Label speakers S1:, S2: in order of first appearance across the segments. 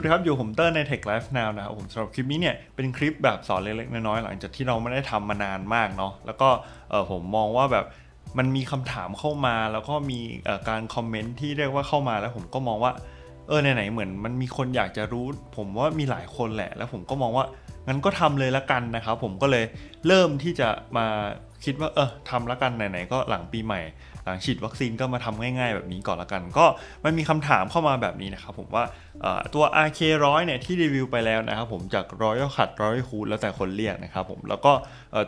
S1: วัสดีครับ อยู่ผมเตอร์ใน Tech Life Now นะครับผมสำหรับคลิปนี้เนี่ยเป็นคลิปแบบสอนเล็กๆน้อยๆหลังจากที่เราไม่ได้ทำมานานมากเนาะแล้วก็เออผมมองว่าแบบมันมีคำถามเข้ามาแล้วก็มีการคอมเมนต์ที่เรียกว่าเข้ามาแล้วผมก็มองว่าเออไหนๆเหมือนมันมีคนอยากจะรู้ ผมว่ามีหลายคนแหละ แล้วผมก็มองว่างั้นก็ทำเลยละกันนะครับผมก็เลยเริ่มที่จะมาคิดว่าเออทำละกันไหนๆก็หลังปีใหม่ หลังฉีดวัคซีนก็มาทำง่ายๆ แบบนี้ก่อนละกัน ก็มันมีคำถามเข้ามาแบบนี้นะครับผมว่าตัว RK100 เนี่ยที่รีวิวไปแล้วนะครับผมจาก Royal Cut Royal Cool แล้วแต่คนเรียกนะครับผมแล้วก็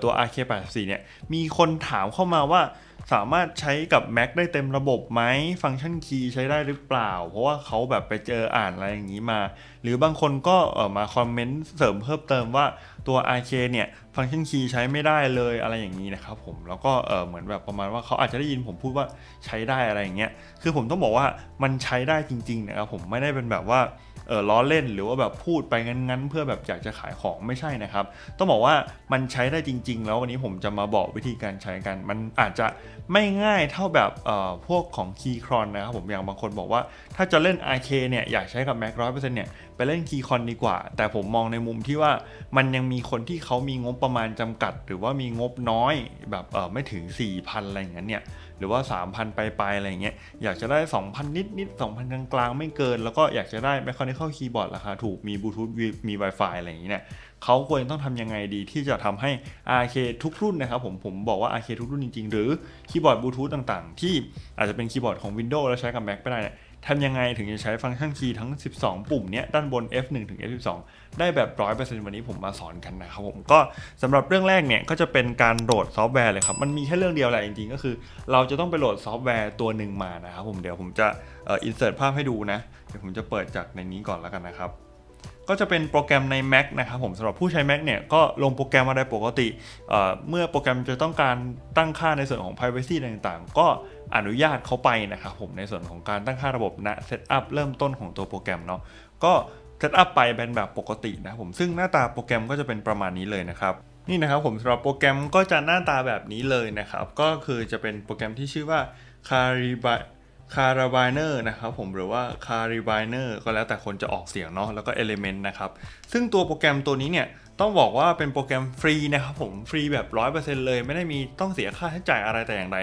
S1: ตัว RK84 เนี่ยมีคนถามเข้ามาว่า สามารถใช้กับ Mac ได้เต็มระบบไหมฟังก์ชันคีย์ใช้ได้หรือเปล่า เพราะว่าเขาแบบไปเจออ่านอะไรอย่างนี้มา หรือบางคนก็เออมาคอมเมนต์เสริมเพิ่มเติมว่าตัว RK เนี่ยฟังก์ชันคีย์ใช้ไม่ได้เลยอะไรอย่างนี้นะครับผมแล้วก็เออเหมือนแบบประมาณว่าเขาอาจจะได้ยินผมพูดว่าใช้ได้อะไรอย่างเงี้ยคือผมต้องบอกว่ามันใช้ได้จริงๆนะครับผมไม่ได้เป็นแบบว่า เออล้อเล่นหรือว่าแบบพูดไปงั้นๆ เพื่อแบบอยากจะขายของไม่ใช่นะครับ ต้องบอกว่ามันใช้ได้จริง ๆ แล้ววันนี้ผมจะมาบอกวิธีการใช้กัน มันอาจจะไม่ง่ายเท่าแบบเอ่อพวกของ Keychron นะครับผมอย่างบางคนบอกว่าถ้าจะเล่น RK เนี่ยอยากใช้กับ Mac 100%เนี่ยไปเล่น Keychron ดีกว่า แต่ผมมองในมุมที่ว่ามันยังมีคนที่เขามีงบประมาณจำกัด หรือว่ามีงบน้อยแบบเออไม่ถึง 4,000 อะไรอย่างเงี้ยเนี่ย รือว่า 3,000 ไปไปอะไรอย่างเงี้ยอยากจะได้ 2,000 นิดนิด2,000 กลางๆ ไม่เกิน แล้วก็อยากจะได้ Mechanical Keyboard ราคาถูกมีบลูทูธมี Wi-Fi อะไรอย่างเงี้ยเนี่ยเขาควรต้องทำยังไงดีที่จะทำให้ RK ทุกรุ่นนะครับผมผมบอกว่า RK ทุกรุ่นจริงๆ หรือคีย์บอร์ดบลูทูธต่างๆ ที่อาจจะเป็นคีย์บอร์ดของ Windows แล้วใช้กับ Mac ไม่ได้เนี่ย ทำยังไงถึงจะใช้ฟังก์ชันคีย์ทั้ง 12 ปุ่มเนี้ยด้านบน F1 ถึง F12 ได้แบบ 100%วันนี้ผมมาสอนกันนะครับผมก็สำหรับเรื่องแรกเนี่ยก็จะเป็นการโหลดซอฟต์แวร์เลยครับ มันมีแค่เรื่องเดียวแหละจริงๆ ก็คือ เราจะต้องไปโหลดซอฟต์แวร์ตัวหนึ่งมานะครับผมเดี๋ยวผมจะอินเสิร์ตภาพให้ดูนะ เดี๋ยวผมจะเปิดจากในนี้ก่อนแล้วกันนะครับ ก็จะเป็นโปรแกรมใน Mac นะครับผมสำหรับผู้ใช้ Mac เนี่ยก็ลงโปรแกรมมาได้ปกติเเมื่อโปรแกรมจะต้องการตั้งค่าในส่วนของ privacy ต่างๆ ก็อนุญาตเขาไปนะครับผมในส่วนของการตั้งค่าระบบณเซตอัพเริ่มต้นของตัวโปรแกรมเนาะก็เซตอัพไปเป็นแบบปกตินะครับผมซึ่งหน้าตาโปรแกรมก็จะเป็นประมาณนี้เลยนะครับนี่นะครับผมสำหรับโปรแกรมก็จะหน้าตาแบบนี้เลยนะครับ ก็คือจะเป็นโปรแกรมที่ชื่อว่า Cariba คาราบายเนอร์นะครับผมหรือว่าคาริบายเนอร์ก็แล้วแต่คนจะออกเสียงเนาะแล้วก็ Element นะครับ ซึ่งตัวโปรแกรมตัวนี้เนี่ย ต้องบอกว่าเป็นโปรแกรมฟรีนะครับผมฟรีแบบ 100%เลย ไม่ได้มีต้องเสียค่าใช้จ่ายอะไรแต่อย่างใด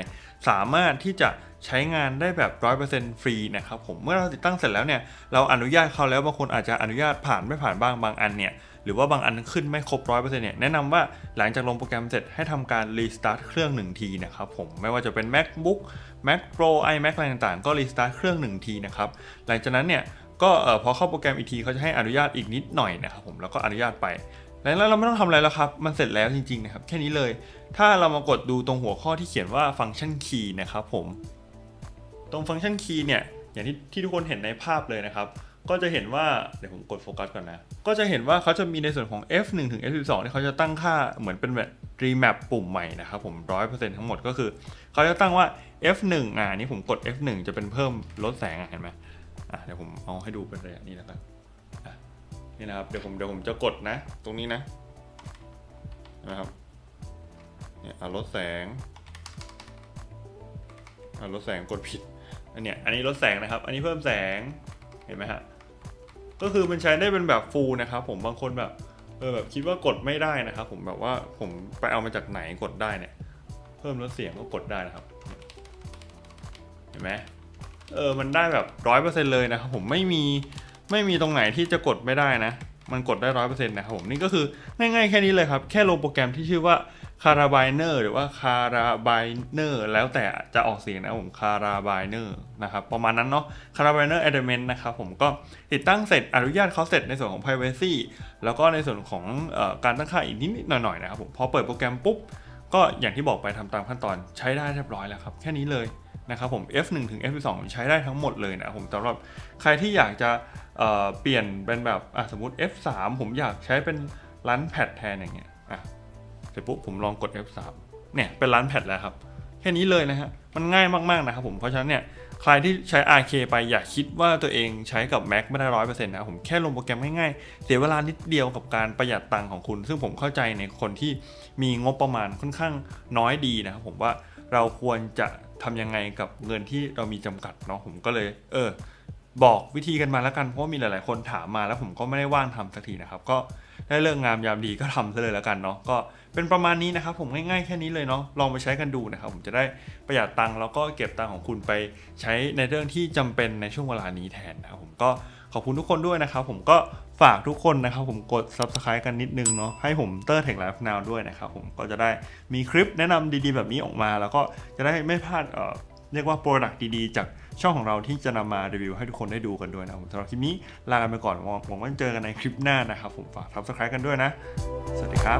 S1: สามารถที่จะใช้งานได้แบบ 100%ฟรีนะครับผมเมื่อเราติดตั้งเสร็จแล้วเนี่ยเราอนุญาตเขาแล้วบางคนอาจจะอนุญาตผ่านไม่ผ่านบ้างบางอันเนี่ย หรือว่าบางอันขึ้นไม่ครบ100%เปอร์เซ็นต์เนี่ยแนะนำว่าหลังจากลงโปรแกรมเสร็จให้ทำการรีสตาร์ทเครื่อง1ทีนะครับผมไม่ว่าจะเป็น MacBook Mac Pro iMac อะไรต่างๆ ก็รีสตาร์ทเครื่อง1ทีนะครับหลังจากนั้นเนี่ยก็เอ่อพอเข้าโปรแกรมอีกทีเขาจะให้อนุญาตอีกนิดหน่อยนะครับผมแล้วก็อนุญาตไปแล้วเราไม่ต้องทำอะไรแล้วครับ มันเสร็จแล้วจริงๆนะครับ แค่นี้เลย ถ้าเรามากดดูตรงหัวข้อที่เขียนว่าฟังก์ชันคีย์นะครับผม ตรงฟังก์ชันคีย์เนี่ย อย่างที่ที่ทุกคนเห็นในภาพเลยนะครับ ก็จะเห็นว่า เดี๋ยวผมกดโฟกัสก่อนนะ ก็จะเห็นว่าเขาจะมีในส่วนของ F1 ถึง F12 ที่เขาจะตั้งค่าเหมือนเป็นแบบ remap ปุ่มใหม่นะครับผม 100%ทั้งหมดก็คือ เขาจะตั้งว่า F1 อ่านี่ผมกด F1 จะเป็นเพิ่มลดแสงเห็นไหมอะเดี๋ยวผมเอาให้ดูเป็นระยะนี้แล้วกันนี่นะครับเดี๋ยวผมเดี๋ยวผมจะกดนะ ตรงนี้นะนะครับเนี่ยลดแสงลดแสงกดผิดอันเนี้ยอันนี้ลดแสงนะครับ อันนี้เพิ่มแสงเห็นไหมฮะ ก็คือมันใช้ได้เป็นแบบฟูลนะครับผมบางคนแบบเออแบบคิดว่ากดไม่ได้นะครับผมแบบว่าผมไปเอามาจากไหนกดได้เนี่ย เพิ่มลดเสียงก็กดได้นะครับ เห็นไหมเออมันได้แบบร้อยเปอร์เซ็นเลยนะครับผมไม่มีไม่มีตรงไหนที่จะกดไม่ได้นะ มันกดได้ร้อยเปอร์เซ็นต์นะครับผมนี่ก็คือง่ายๆแค่นี้เลยครับ แค่ลงโปรแกรมที่ชื่อว่าคาราบายเนอร์หรือว่าคาราบายเนอร์แล้วแต่จะออกเสียงนะครับผมคาราบายเนอร์นะครับประมาณนั้นเนาะคาราบายเนอร์เอดเมนต์นะครับผมก็ติดตั้งเสร็จอนุญาตเขาเสร็จในส่วนของ Privacy แล้วก็ในส่วนของอการตั้งค่าอีกนิดๆหน่อยๆนะครับผมพอเปิดโปรแกรมปุ๊บก็อย่างที่บอกไปทำตามขั้นตอนใช้ได้เรียบร้อยแล้วครับ แค่นี้เลย นะครับผม F1 ถึง F2 ใช้ได้ทั้งหมดเลยนะผมสำหรับใครที่อยากจะเเปลี่ยนเป็นแบบอะสมมติ F3 ผมอยากใช้เป็นรันแพดแทนอย่างเงี้ยอะเสร็จปุ๊บผมลองกด F3 เนี่ยเป็นรันแพดแล้วครับ แค่นี้เลยนะฮะมันง่ายมากๆนะครับผมเพราะฉะนั้นเนี่ยใครที่ใช้ RK ไปอย่าคิดว่าตัวเองใช้กับ Mac ไม่ได้ร้อยเปอร์เซ็นต์นะผมแค่ลงโปรแกรมง่ายๆ เสียเวลานิดเดียวกับการประหยัดตังค์ของคุณ ซึ่งผมเข้าใจในคนที่มีงบประมาณค่อนข้างน้อยดีนะครับผมว่าเราควรจะ ทำยังไงกับเงินที่เรามีจำกัดเนาะผมก็เลย เออ บอกวิธีกันมาแล้วกันเพราะว่ามีหลาย ๆ คนถามมาแล้วผมก็ไม่ได้ว่างทำสักทีนะครับ ก็ได้เรื่องงามยามดีก็ทำซะเลยแล้วกันเนาะก็เป็นประมาณนี้นะครับ ผมง่าย ๆ แค่นี้เลยเนาะลองไปใช้กันดูนะครับ ผมจะได้ประหยัดตังค์แล้วก็เก็บตังค์ของคุณไปใช้ในเรื่องที่จำเป็นในช่วงเวลานี้แทนนะครับผมก็ ขอบคุณทุกคนด้วยนะครับ ผมก็ฝากทุกคนนะครับ ผมกด subscribe กันนิดนึงเนาะให้ผมเตอร์เทคไลฟ์นาวด้วยนะครับผมก็จะได้มีคลิปแนะนำดีๆ แบบนี้ออกมา แล้วก็จะได้ไม่พลาดเอ่อเรียกว่าโปรดักต์ดีๆ จากช่องของเราที่จะนำมารีวิวให้ทุกคนได้ดูกันด้วยนะผมสำหรับคลิปนี้ลากันไปก่อนหวังหวังว่าจะเจอกันในคลิปหน้านะครับผมฝาก subscribe กันด้วยนะ สวัสดีครับ